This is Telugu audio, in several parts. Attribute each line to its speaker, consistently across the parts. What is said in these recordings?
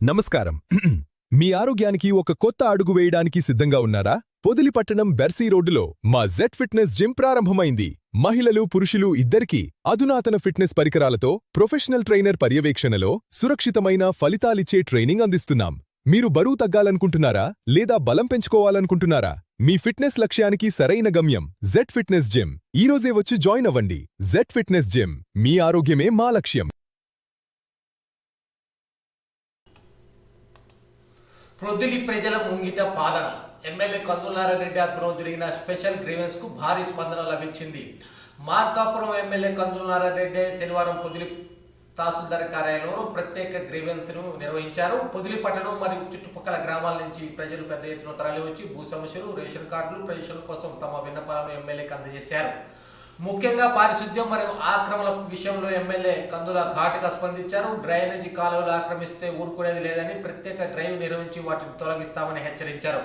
Speaker 1: నమస్కారం. మీ ఆరోగ్యానికి ఒక కొత్త అడుగు వేయడానికి సిద్ధంగా ఉన్నారా? పొదిలిపట్టణం బెర్సీ రోడ్డులో మా జెట్ ఫిట్నెస్ జిమ్ ప్రారంభమైంది. మహిళలు పురుషులు ఇద్దరికీ అధునాతన ఫిట్నెస్ పరికరాలతో ప్రొఫెషనల్ ట్రైనర్ పర్యవేక్షణలో సురక్షితమైన ఫలితాలిచ్చే ట్రైనింగ్ అందిస్తున్నాం. మీరు బరువు తగ్గాలనుకుంటున్నారా? లేదా బలం పెంచుకోవాలనుకుంటున్నారా? మీ ఫిట్నెస్ లక్ష్యానికి సరైన గమ్యం జెట్ ఫిట్నెస్ జిమ్. ఈరోజే వచ్చి జాయిన్ అవ్వండి. Jet fitness gym. మీ ఆరోగ్యమే మా లక్ష్యం.
Speaker 2: ప్రొద్దులి ప్రజల ముంగిట పాలన. ఎమ్మెల్యే కందులారెడ్డి ఆధ్వర్యంలో జరిగిన స్పెషల్ గ్రీవెన్స్కు భారీ స్పందన లభించింది. మార్కాపురం ఎమ్మెల్యే కందులారెడ్డి శనివారం పొదిలి తహసీల్దార్ కార్యాలయంలో ప్రత్యేక గ్రీవెన్స్ను నిర్వహించారు. పొదిలి పట్టణం మరియు చుట్టుపక్కల గ్రామాల నుంచి ప్రజలు పెద్ద ఎత్తున తరలివచ్చి భూ సమస్యలు రేషన్ కార్డులు ప్రజల కోసం తమ విన్నపాలను ఎమ్మెల్యేకి అందజేశారు. ముఖ్యంగా పారిశుద్ధ్యం మరియు ఆక్రమణ విషయంలో ఎమ్మెల్యే కందుల ఘాటుగా స్పందించారు. డ్రైనేజీ కాలువలు ఆక్రమిస్తే ఊరుకునేది లేదని ప్రత్యేక డ్రైవ్ నిర్వహించి వాటిని తొలగిస్తామని హెచ్చరించారు.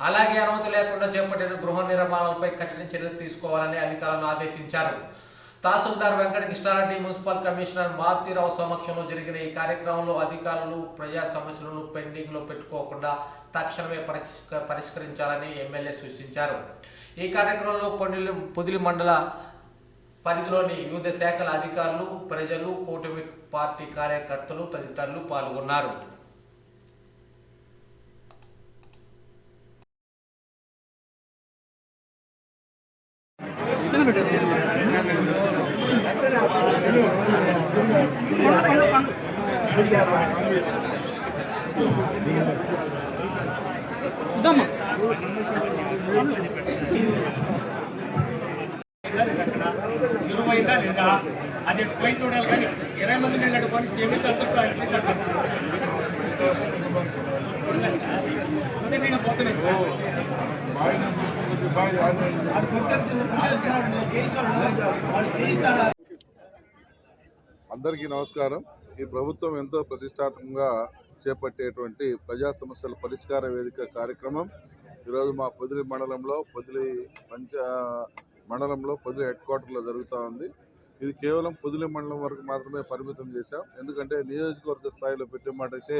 Speaker 2: అలాగే అనుమతి లేకుండా చేపట్టిన గృహ నిర్మాణాలపై కఠిన చర్యలు తీసుకోవాలని అధికారులను ఆదేశించారు. తహసీల్దార్ వెంకట కృష్ణారెడ్డి మున్సిపల్ కమిషనర్ మారుతీరావు సమక్షంలో జరిగిన ఈ కార్యక్రమంలో అధికారులు ప్రజా సమస్యలను పెండింగ్లో పెట్టుకోకుండా తక్షణమే పరిష్క- పరిష్కరించాలని ఎమ్మెల్యే సూచించారు. ఈ కార్యక్రమంలో పొదిలి పొదిలి మండల పరిధిలోని వివిధ శాఖల అధికారులు ప్రజలు కూటమి పార్టీ కార్యకర్తలు తదితరులు పాల్గొన్నారు.
Speaker 3: సులువైందా లేదా? అది పోయి చూడాలి కానీ ఇరవై మంది నీళ్ళు అడుగుకొని సేమితో. అదే నేను పోతున్నాను.
Speaker 4: అందరికీ నమస్కారం. ఈ ప్రభుత్వం ఎంతో ప్రతిష్టాత్మకంగా చేపట్టేటువంటి ప్రజా సమస్యల పరిష్కార వేదిక కార్యక్రమం. ఈరోజు మా పొదిలి మండలంలో పొదిలి పంచ మండలంలో పొదిలి హెడ్ క్వార్టర్లో జరుగుతూ ఉంది. ఇది కేవలం పొదిలి మండలం వరకు మాత్రమే పరిమితం చేశాం. ఎందుకంటే నియోజకవర్గ స్థాయిలో పెట్టే మాట అయితే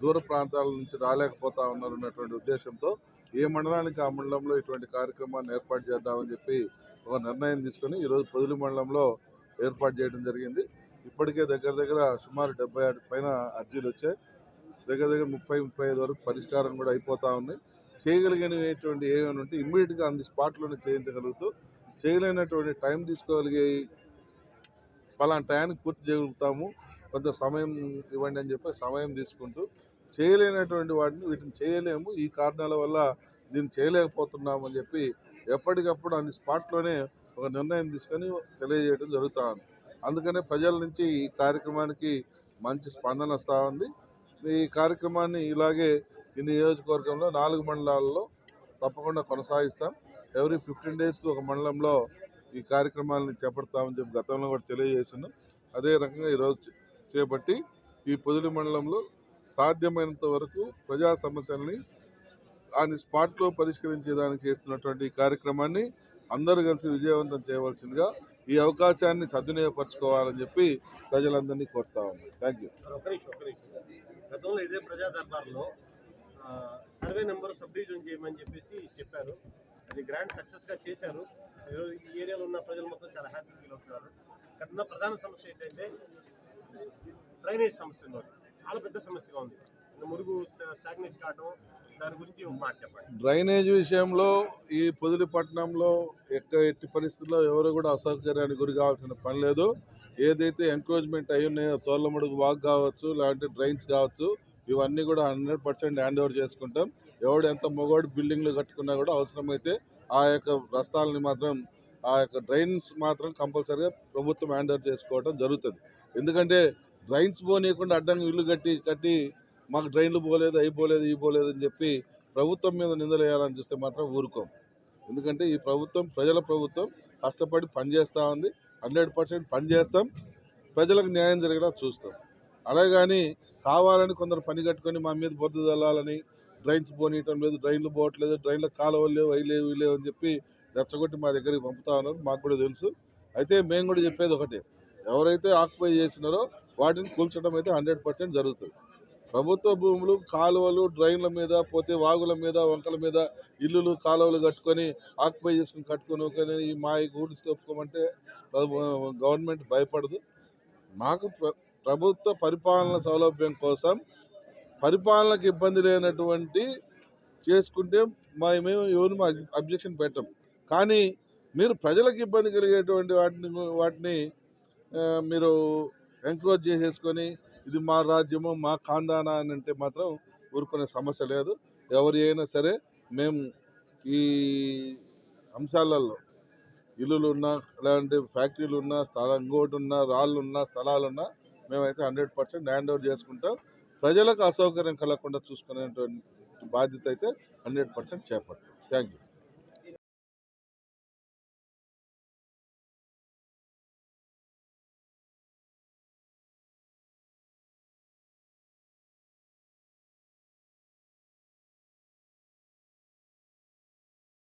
Speaker 4: దూర ప్రాంతాల నుంచి రాలేకపోతా ఉన్నారు అన్నటువంటి ఉద్దేశంతో ఏ మండలానికి ఆ మండలంలో ఇటువంటి కార్యక్రమాన్ని ఏర్పాటు చేద్దామని చెప్పి ఒక నిర్ణయం తీసుకొని ఈరోజు పొదిలి మండలంలో ఏర్పాటు చేయడం జరిగింది. ఇప్పటికే దగ్గర దగ్గర సుమారు డెబ్బై ఆరు పైన అర్జీలు వచ్చాయి. దగ్గర దగ్గర ముప్పై ముప్పై ఐదు వరకు పరిష్కారం కూడా అయిపోతూ ఉన్నాయి. చేయగలిగినటువంటి ఏమైనా ఉంటే ఇమ్మీడియట్గా అంది స్పాట్లోనే చేయించగలుగుతూ చేయలేనటువంటి టైం తీసుకోగలిగే పలానా టయానికి పూర్తి చేయగలుగుతాము. కొంత సమయం ఇవ్వండి అని చెప్పి సమయం తీసుకుంటూ చేయలేనటువంటి వాటిని వీటిని చేయలేము. ఈ కారణాల వల్ల దీన్ని చేయలేకపోతున్నాము అని చెప్పి ఎప్పటికప్పుడు అన్ని స్పాట్లోనే ఒక నిర్ణయం తీసుకొని తెలియజేయడం జరుగుతూ ఉంది. అందుకనే ప్రజల నుంచి ఈ కార్యక్రమానికి మంచి స్పందన వస్తూ ఉంది. ఈ కార్యక్రమాన్ని ఇలాగే ఈ నియోజకవర్గంలో నాలుగు మండలాల్లో తప్పకుండా కొనసాగిస్తాం. ఎవ్రీ ఫిఫ్టీన్ డేస్కి ఒక మండలంలో ఈ కార్యక్రమాలను చేపడతామని చెప్పి గతంలో కూడా తెలియజేస్తున్నాం. అదే రకంగా ఈరోజు చేపట్టి ఈ పొదిలి మండలంలో సాధ్యమైనంత వరకు ప్రజా సమస్యల్ని ఆన్ ది స్పాట్లో పరిష్కరించేదానికి చేస్తున్నటువంటి ఈ కార్యక్రమాన్ని అందరూ కలిసి విజయవంతం చేయవలసిందిగా ఈ అవకాశాన్ని సద్వినియోగపరచుకోవాలని చెప్పి ప్రజలందరినీ కోరుతా ఉన్నాను thank you
Speaker 5: survey number subdivision చేయమని చెప్పేసి చెప్పారు. అది గ్రాండ్ సక్సెస్గా చేశారు. ఈరోజు ఈ ఏరియాలో ఉన్న ప్రజలు మొత్తం చాలా హ్యాపీ ఫీల్ అవుతున్నారు. ఇక్కడ ఉన్న ప్రధాన సమస్య ఏంటంటే డ్రైనేజ్ సమస్య ఉంది. చాలా పెద్ద సమస్యగా ఉంది. మురుగు స్టాగ్నేషన్ కావటం దాని గురించి మాట చెప్పండి.
Speaker 4: డ్రైనేజ్ విషయంలో ఈ పొదిలిపట్నంలో ఎక్కడ ఎట్టి పరిస్థితుల్లో ఎవరు కూడా అసౌకర్యానికి గురి కావాల్సిన పని లేదు. ఏదైతే ఎంక్రోచ్మెంట్ అయి ఉన్నాయో తోర్లమడుగు వాక్ కావచ్చు లేదంటే డ్రైన్స్ కావచ్చు ఇవన్నీ కూడా హండ్రెడ్ పర్సెంట్ హ్యాండ్ ఓవర్ చేసుకుంటాం. ఎవడు ఎంత మొగోడు బిల్డింగ్లు కట్టుకున్నా కూడా అవసరమైతే ఆ యొక్క రస్తాలని మాత్రం ఆ యొక్క డ్రైన్స్ మాత్రం కంపల్సరీగా ప్రభుత్వం హ్యాండ్ ఓవర్ చేసుకోవడం జరుగుతుంది. ఎందుకంటే డ్రైన్స్ పోనీయకుండా అడ్డంగా ఇల్లు కట్టి కట్టి మాకు డ్రైన్లు పోలేదు అయిపోలేదు ఇవి పోలేదు అని చెప్పి ప్రభుత్వం మీద నిందలేయాలని చూస్తే మాత్రం ఊరుకోం. ఎందుకంటే ఈ ప్రభుత్వం ప్రజల ప్రభుత్వం కష్టపడి పనిచేస్తూ ఉంది. హండ్రెడ్ పర్సెంట్ పనిచేస్తాం. ప్రజలకు న్యాయం జరిగేలా చూస్తాం. అలాగని కావాలని కొందరు పని కట్టుకొని మా మీద బొద్దు చల్లాలని డ్రైన్స్ పోనీయటం లేదు డ్రైన్లు పోవట్లేదు డ్రైన్ల కాలువలు లేవు అవి లేవు లేవు అని చెప్పి రెచ్చగొట్టి మా దగ్గరికి పంపుతా ఉన్నారు. మాకు కూడా తెలుసు. అయితే మేము కూడా చెప్పేది ఒకటే ఎవరైతే ఆక్యుపై చేసినారో వాటిని కూల్చడం అయితే హండ్రెడ్ పర్సెంట్ జరుగుతుంది. ప్రభుత్వ భూములు కాలువలు డ్రైన్ల మీద పోతే వాగుల మీద వంకల మీద ఇల్లులు కాలువలు కట్టుకొని ఆక్యుపై చేసుకుని కట్టుకొని ఈ మా గూడు తప్పుకోమంటే గవర్నమెంట్ భయపడదు. మాకు ప్రభుత్వ పరిపాలన సౌలభ్యం కోసం పరిపాలనకు ఇబ్బంది లేనటువంటి చేసుకుంటే మా మేము ఎవరు మా అబ్జెక్షన్ పెట్టం. కానీ మీరు ప్రజలకు ఇబ్బంది కలిగేటువంటి వాటిని వాటిని మీరు ఎంక్రోజ్ చేసేసుకొని ఇది మా రాజ్యము మా ఖాందానా అని అంటే మాత్రం ఊరుకునే సమస్య లేదు. ఎవరి అయినా సరే మేము ఈ అంశాలలో ఇల్లులు ఉన్నా లేదంటే ఫ్యాక్టరీలు ఉన్నా స్థలం ఇంకోటి ఉన్నా రాళ్ళు ఉన్నా స్థలాలున్నా మేమైతే హండ్రెడ్ పర్సెంట్ హ్యాండ్ ఓవర్ చేసుకుంటాం. ప్రజలకు అసౌకర్యం కలగకుండా చూసుకునేటువంటి బాధ్యత అయితే హండ్రెడ్ పర్సెంట్ చేపడతాం. Thank you.